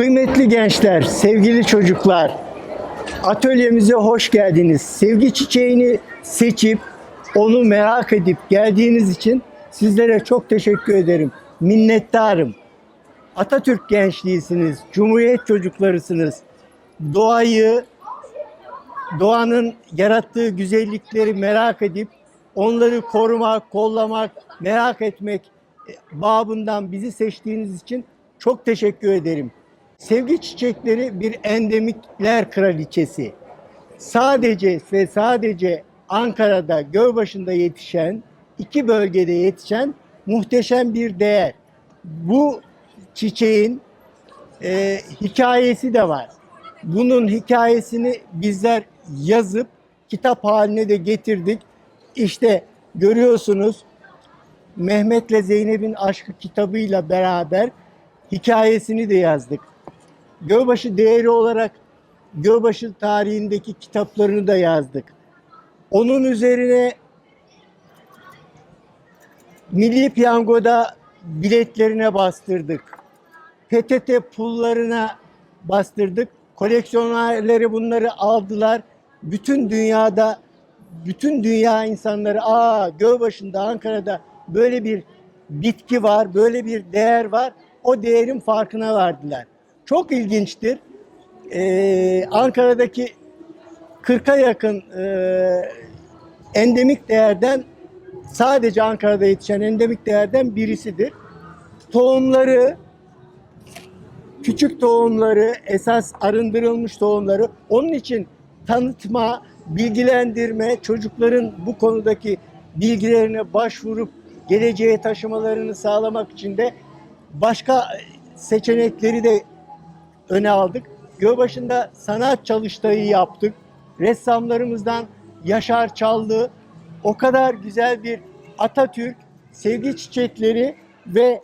Kıymetli gençler, sevgili çocuklar, atölyemize hoş geldiniz. Sevgi çiçeğini seçip onu merak edip geldiğiniz için sizlere çok teşekkür ederim. Minnettarım. Atatürk gençliğisiniz, Cumhuriyet çocuklarısınız. Doğayı, doğanın yarattığı güzellikleri merak edip onları korumak, kollamak, merak etmek babından bizi seçtiğiniz için çok teşekkür ederim. Sevgi çiçekleri bir endemikler kraliçesi. Sadece ve sadece Ankara'da, Gölbaşı'nda yetişen, iki bölgede yetişen muhteşem bir değer. Bu çiçeğin e, hikayesi de var. Bunun hikayesini bizler yazıp kitap haline de getirdik. İşte görüyorsunuz Mehmet'le Zeynep'in aşkı kitabıyla beraber hikayesini de yazdık. Gölbaşı değeri olarak Gölbaşı tarihindeki kitaplarını da yazdık. Onun üzerine Milli Piyango'da biletlerine bastırdık. PTT pullarına bastırdık. Koleksiyonerleri bunları aldılar. Bütün dünyada bütün dünya insanları aa Gölbaşı'nda Ankara'da böyle bir bitki var, böyle bir değer var. O değerin farkına vardılar. Çok ilginçtir. Ee, Ankara'daki 40'a yakın e, endemik değerden sadece Ankara'da yetişen endemik değerden birisidir. Tohumları küçük tohumları, esas arındırılmış tohumları onun için tanıtma, bilgilendirme, çocukların bu konudaki bilgilerine başvurup geleceğe taşımalarını sağlamak için de başka seçenekleri de öne aldık. Gölbaşı'nda sanat çalıştayı yaptık. Ressamlarımızdan Yaşar Çallı o kadar güzel bir Atatürk, sevgi çiçekleri ve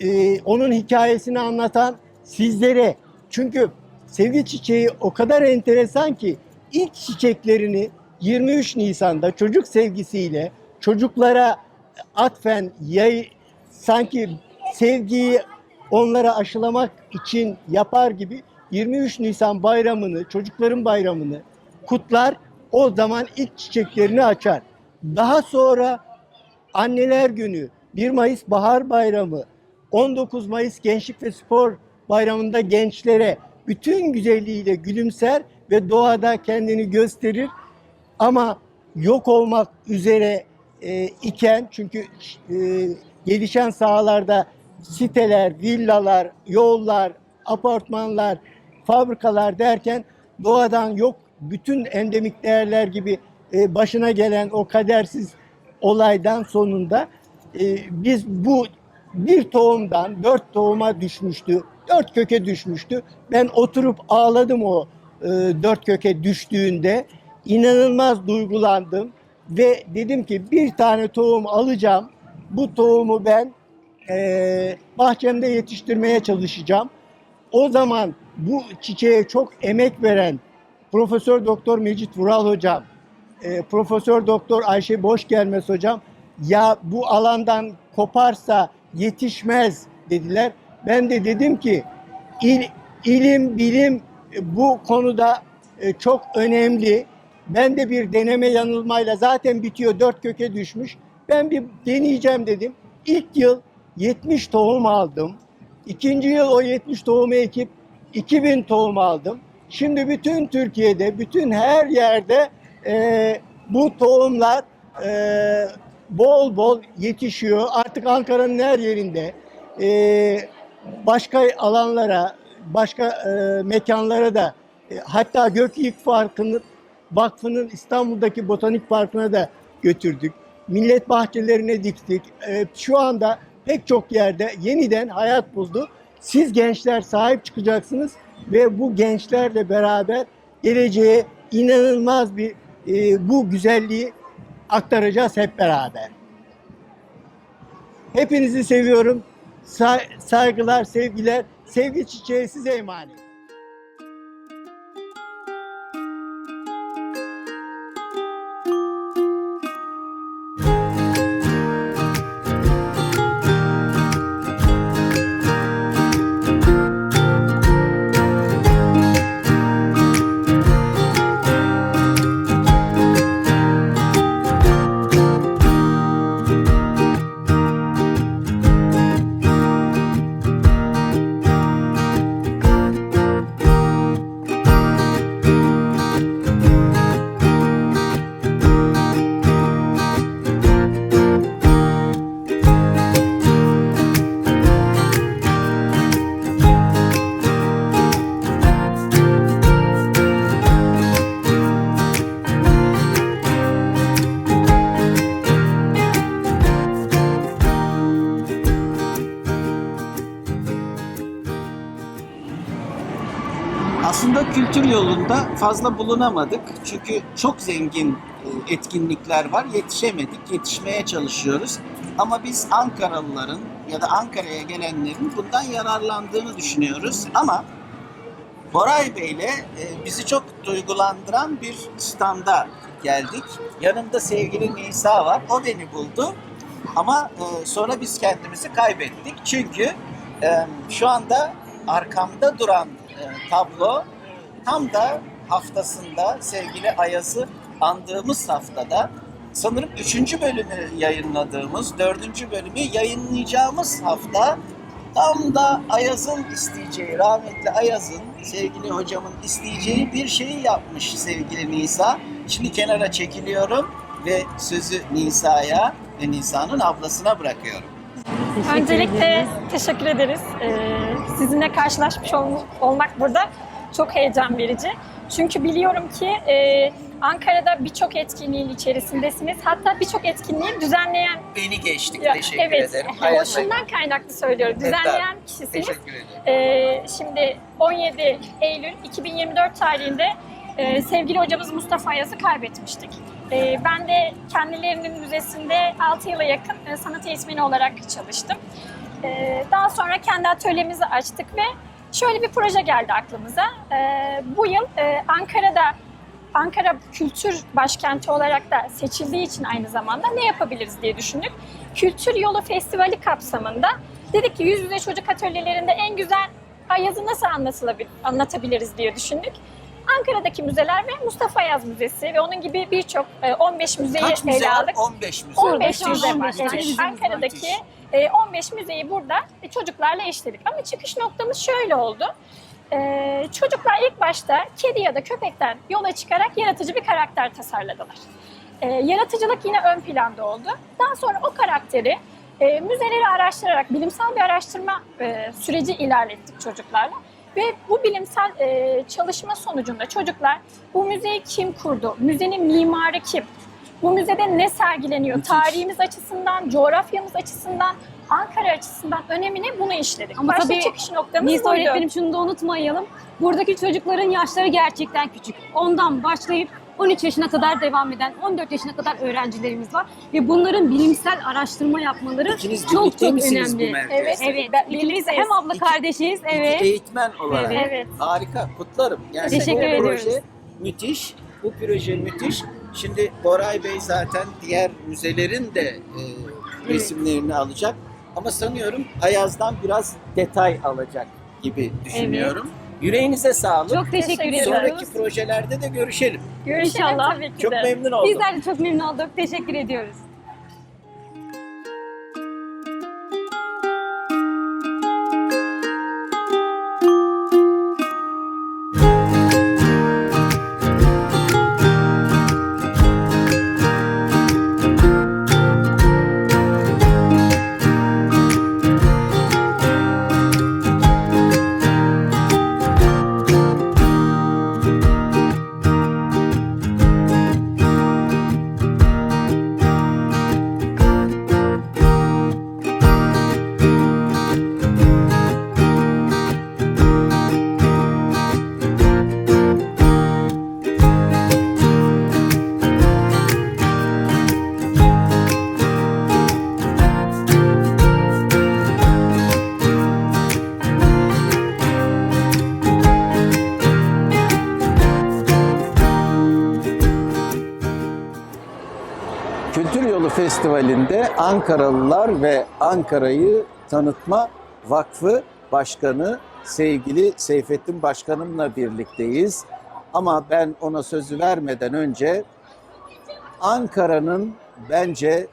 e, onun hikayesini anlatan sizlere. Çünkü sevgi çiçeği o kadar enteresan ki ilk çiçeklerini 23 Nisan'da çocuk sevgisiyle çocuklara atfen yay, sanki sevgiyi onlara aşılamak için yapar gibi 23 Nisan bayramını, çocukların bayramını kutlar. O zaman ilk çiçeklerini açar. Daha sonra Anneler Günü, 1 Mayıs Bahar Bayramı, 19 Mayıs Gençlik ve Spor Bayramı'nda gençlere bütün güzelliğiyle gülümser ve doğada kendini gösterir. Ama yok olmak üzere e, iken çünkü e, gelişen sahalarda siteler, villalar, yollar, apartmanlar, fabrikalar derken doğadan yok bütün endemik değerler gibi e, başına gelen o kadersiz olaydan sonunda e, biz bu bir tohumdan dört tohuma düşmüştü, dört köke düşmüştü. Ben oturup ağladım o e, dört köke düştüğünde. İnanılmaz duygulandım ve dedim ki bir tane tohum alacağım. Bu tohumu ben e, bahçemde yetiştirmeye çalışacağım. O zaman bu çiçeğe çok emek veren Profesör Doktor Mecit Vural hocam, e, Profesör Doktor Ayşe Boş gelmez hocam ya bu alandan koparsa yetişmez dediler. Ben de dedim ki il, ilim, bilim e, bu konuda e, çok önemli. Ben de bir deneme yanılmayla zaten bitiyor, dört köke düşmüş. Ben bir deneyeceğim dedim. İlk yıl 70 tohum aldım. İkinci yıl o 70 tohumu ekip 2000 tohum aldım. Şimdi bütün Türkiye'de, bütün her yerde e, bu tohumlar e, bol bol yetişiyor. Artık Ankara'nın her yerinde e, başka alanlara, başka e, mekanlara da e, hatta Gökyük Parkı'nın Vakfı'nın İstanbul'daki Botanik Parkı'na da götürdük. Millet bahçelerine diktik. E, şu anda pek çok yerde yeniden hayat buldu. Siz gençler sahip çıkacaksınız ve bu gençlerle beraber geleceğe inanılmaz bir e, bu güzelliği aktaracağız hep beraber. Hepinizi seviyorum. Sa- saygılar, sevgiler. Sevgi çiçeği size emanet. Yolunda fazla bulunamadık. Çünkü çok zengin e, etkinlikler var. Yetişemedik, yetişmeye çalışıyoruz. Ama biz Ankaralıların ya da Ankara'ya gelenlerin bundan yararlandığını düşünüyoruz. Ama Boray Bey'le e, bizi çok duygulandıran bir standa geldik. Yanımda sevgili Nisa var. O beni buldu. Ama e, sonra biz kendimizi kaybettik. Çünkü şu anda arkamda duran tablo tam da haftasında sevgili Ayaz'ı andığımız haftada sanırım üçüncü bölümü yayınladığımız, dördüncü bölümü yayınlayacağımız hafta tam da Ayaz'ın isteyeceği, rahmetli Ayaz'ın, sevgili hocamın isteyeceği bir şeyi yapmış sevgili Nisa. Şimdi kenara çekiliyorum ve sözü Nisa'ya ve Nisa'nın ablasına bırakıyorum. Teşekkür Öncelikle ederiz. teşekkür ederiz. Ee, sizinle karşılaşmış ol- olmak burada çok heyecan verici. Çünkü biliyorum ki e, Ankara'da birçok etkinliğin içerisindesiniz. Hatta birçok etkinliği düzenleyen... Beni geçtik. Ya, Teşekkür evet, ederim. Bey, şundan kaynaklı söylüyorum. Düzenleyen kişisiniz. Teşekkür ederim. Ee, şimdi 17 Eylül 2024 tarihinde e, sevgili hocamız Mustafa Ayaz'ı kaybetmiştik. Ee, ben de kendilerinin müzesinde 6 yıla yakın e, sanat eğitmeni olarak çalıştım. Ee, daha sonra kendi atölyemizi açtık ve şöyle bir proje geldi aklımıza. Ee, bu yıl e, Ankara'da Ankara Kültür Başkenti olarak da seçildiği için aynı zamanda ne yapabiliriz diye düşündük. Kültür Yolu Festivali kapsamında dedik ki yüz yüze çocuk atölyelerinde en güzel Ayaz'ı nasıl anlatılabilir, anlatabiliriz diye düşündük. Ankara'daki müzeler ve Mustafa Ayaz Müzesi ve onun gibi birçok e, 15 müzeyi Kaç müze ele var? aldık. 15 müze. 15 Müthiş, müze var. müthiş, Yani müthiş. Ankara'daki Müthiş. E, 15 müzeyi burada e, çocuklarla işledik. Ama çıkış noktamız şöyle oldu. E, çocuklar ilk başta kedi ya da köpekten yola çıkarak yaratıcı bir karakter tasarladılar. E, yaratıcılık yine ön planda oldu. Daha sonra o karakteri e, müzeleri araştırarak bilimsel bir araştırma e, süreci ilerlettik çocuklarla. Ve bu bilimsel e, çalışma sonucunda çocuklar bu müzeyi kim kurdu, müzenin mimarı kim, bu müzede ne sergileniyor, Müthiş. tarihimiz açısından, coğrafyamız açısından, Ankara açısından önemini bunu işledik. Ama Başta tabii çıkış noktamız Nisa buydu. öğretmenim şunu da unutmayalım. Buradaki çocukların yaşları gerçekten küçük. Ondan başlayıp 13 yaşına kadar devam eden, 14 yaşına kadar öğrencilerimiz var. Ve bunların bilimsel araştırma yapmaları İkiniz çok çok misiniz bu önemli. merkezde? Evet. Evet, Ben- ikimiz hem abla İki- kardeşiz, İki evet. eğitmen olarak. Evet. Evet. Harika, kutlarım. Yani Teşekkür bu ediyoruz. proje müthiş. Bu proje müthiş. Şimdi Boray Bey zaten diğer müzelerin de e, resimlerini alacak. Ama sanıyorum Ayaz'dan biraz detay alacak gibi düşünüyorum. Yüreğinize sağlık. Çok teşekkür Teşekkür ediyoruz. Sonraki projelerde de görüşelim. Görüşelim İnşallah. tabii ki Çok de. memnun oldum. Bizler de çok memnun olduk. Teşekkür ediyoruz. Ankaralılar ve Ankara'yı Tanıtma Vakfı Başkanı sevgili Seyfettin Başkanımla birlikteyiz. Ama ben ona sözü vermeden önce Ankara'nın bence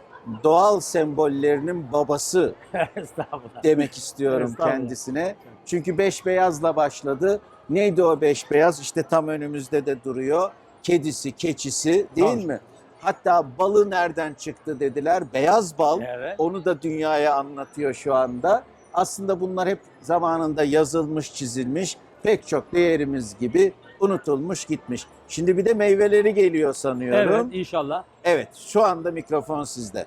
doğal sembollerinin babası demek istiyorum kendisine. Çünkü beş beyazla başladı. Neydi o beş beyaz? İşte tam önümüzde de duruyor. Kedisi, keçisi değil Bal. mi? Hatta balı nereden çıktı dediler. Beyaz bal. Evet. Onu da dünyaya anlatıyor şu anda. Aslında bunlar hep zamanında yazılmış, çizilmiş. Pek çok değerimiz gibi unutulmuş gitmiş. Şimdi bir de meyveleri geliyor sanıyorum. Evet inşallah. Evet, şu anda mikrofon sizde.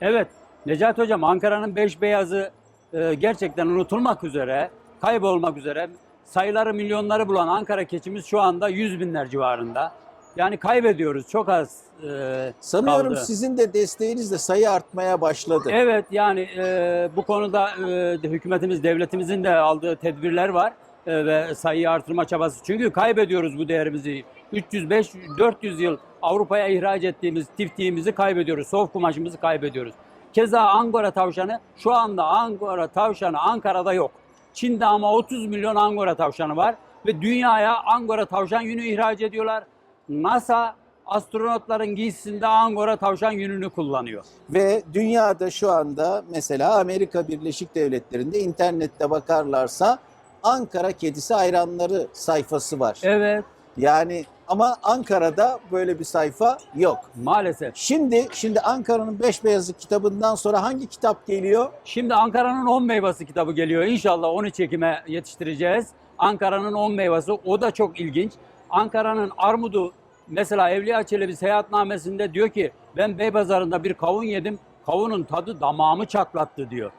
Evet Necati Hocam Ankara'nın beş beyazı e, gerçekten unutulmak üzere, kaybolmak üzere. sayıları milyonları bulan Ankara keçimiz şu anda 100 binler civarında. Yani kaybediyoruz çok az e, Sanıyorum kaldı. sizin de desteğinizle sayı artmaya başladı. Evet yani e, bu konuda e, hükümetimiz, devletimizin de aldığı tedbirler var e, ve sayıyı artırma çabası. Çünkü kaybediyoruz bu değerimizi. 305 400 yıl Avrupa'ya ihraç ettiğimiz tiftiğimizi kaybediyoruz. Sof kumaşımızı kaybediyoruz. Keza Angora tavşanı şu anda Angora tavşanı Ankara'da yok. Çin'de ama 30 milyon Angora tavşanı var ve dünyaya Angora tavşan yünü ihraç ediyorlar. NASA astronotların giysisinde Angora tavşan yününü kullanıyor. Ve dünyada şu anda mesela Amerika Birleşik Devletleri'nde internette bakarlarsa Ankara Kedisi Hayranları sayfası var. Evet Yani ama Ankara'da böyle bir sayfa yok. maalesef. Şimdi şimdi Ankara'nın Beş Beyazı kitabından sonra hangi kitap geliyor? Şimdi Ankara'nın 10 meyvesi kitabı geliyor. İnşallah onu çekime yetiştireceğiz. Ankara'nın 10 meyvesi o da çok ilginç. Ankara'nın armudu mesela Evliya Çelebi seyahatnamesinde diyor ki ben Beypazarı'nda bir kavun yedim. Kavunun tadı damağımı çaklattı diyor.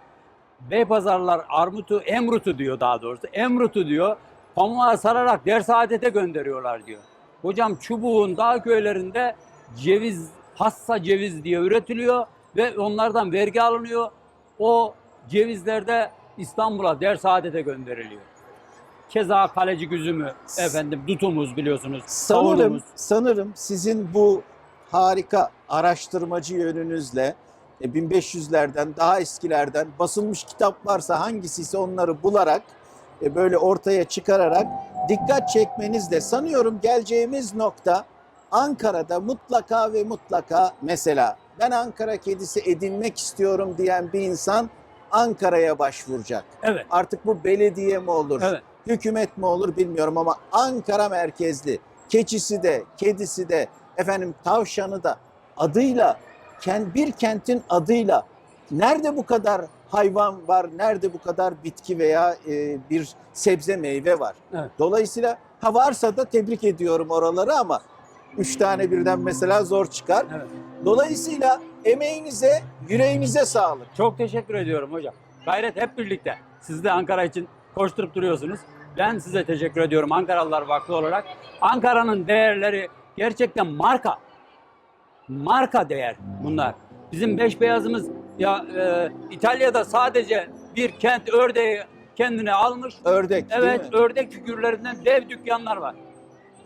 Beypazarlar armutu, emrutu diyor daha doğrusu. Emrutu diyor. Pamuğa sararak der saadete gönderiyorlar diyor. Hocam çubuğun dağ köylerinde ceviz, hassa ceviz diye üretiliyor ve onlardan vergi alınıyor. O cevizler de İstanbul'a der saadete gönderiliyor. Keza kalecik üzümü, efendim dutumuz biliyorsunuz, Sanırım kavunumuz. sanırım sizin bu harika araştırmacı yönünüzle e, 1500'lerden daha eskilerden basılmış kitap varsa hangisi ise onları bularak e, böyle ortaya çıkararak dikkat çekmenizle sanıyorum geleceğimiz nokta Ankara'da mutlaka ve mutlaka mesela ben Ankara kedisi edinmek istiyorum diyen bir insan Ankara'ya başvuracak. Evet, Artık bu belediye mi olur, evet. Hükümet mi olur bilmiyorum ama Ankara merkezli keçisi de, kedisi de, efendim tavşanı da adıyla, bir kentin adıyla nerede bu kadar hayvan var, nerede bu kadar bitki veya e, bir sebze meyve var. Evet. Dolayısıyla ha varsa da tebrik ediyorum oraları ama üç tane birden mesela zor çıkar. Evet. Dolayısıyla emeğinize, yüreğinize sağlık. Çok teşekkür ediyorum hocam. Gayret hep birlikte. Siz de Ankara için koşturup duruyorsunuz. Ben size teşekkür ediyorum Ankaralılar Vakfı olarak. Ankara'nın değerleri gerçekten marka. Marka değer bunlar. Bizim beş beyazımız ya e, İtalya'da sadece bir kent ördeği kendine almış. Ördek Evet ördek figürlerinden dev dükkanlar var.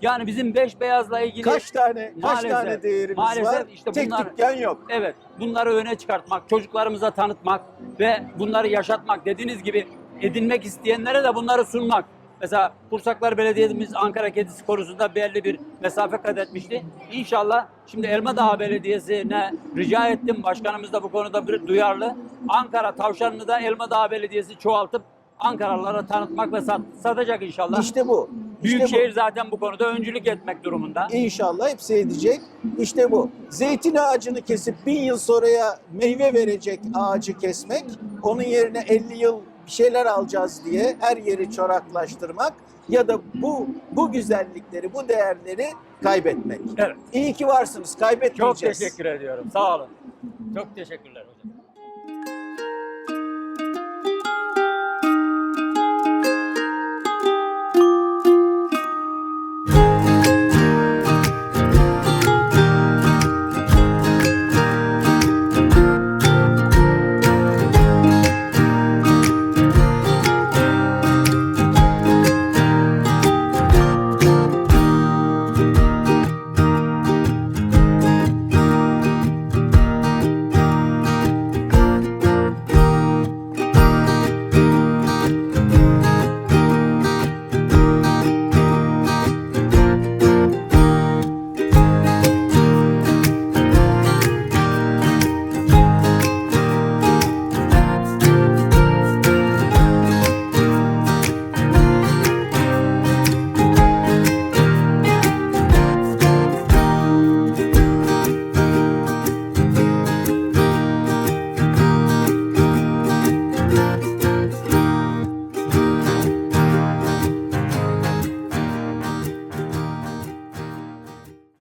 Yani bizim beş beyazla ilgili Kaç tane kaç tane değerimiz maalesef var? işte Tek bunlar- dükkan yok. Evet, bunları öne çıkartmak, çocuklarımıza tanıtmak ve bunları yaşatmak. Dediğiniz gibi edinmek isteyenlere de bunları sunmak. Mesela Kursaklar Belediye'miz Ankara Kedisi konusunda belli bir mesafe kat etmişti. İnşallah şimdi Elmadağ Belediyesi'ne rica ettim. Başkanımız da bu konuda bir duyarlı. Ankara tavşanını da Elmadağ Belediyesi çoğaltıp Ankaralılara tanıtmak ve sat, satacak inşallah. İşte bu. İşte Büyükşehir zaten bu konuda öncülük etmek durumunda. bu. İnşallah hepsi edecek. İşte bu. Zeytin ağacını kesip bin yıl sonraya meyve verecek ağacı kesmek, onun yerine 50 yıl bir şeyler alacağız diye her yeri çoraklaştırmak ya da bu bu güzellikleri, bu değerleri kaybetmek. Evet. İyi ki varsınız. Çok Kaybetmeyeceğiz. teşekkür ediyorum. Sağ olun. Çok teşekkürler.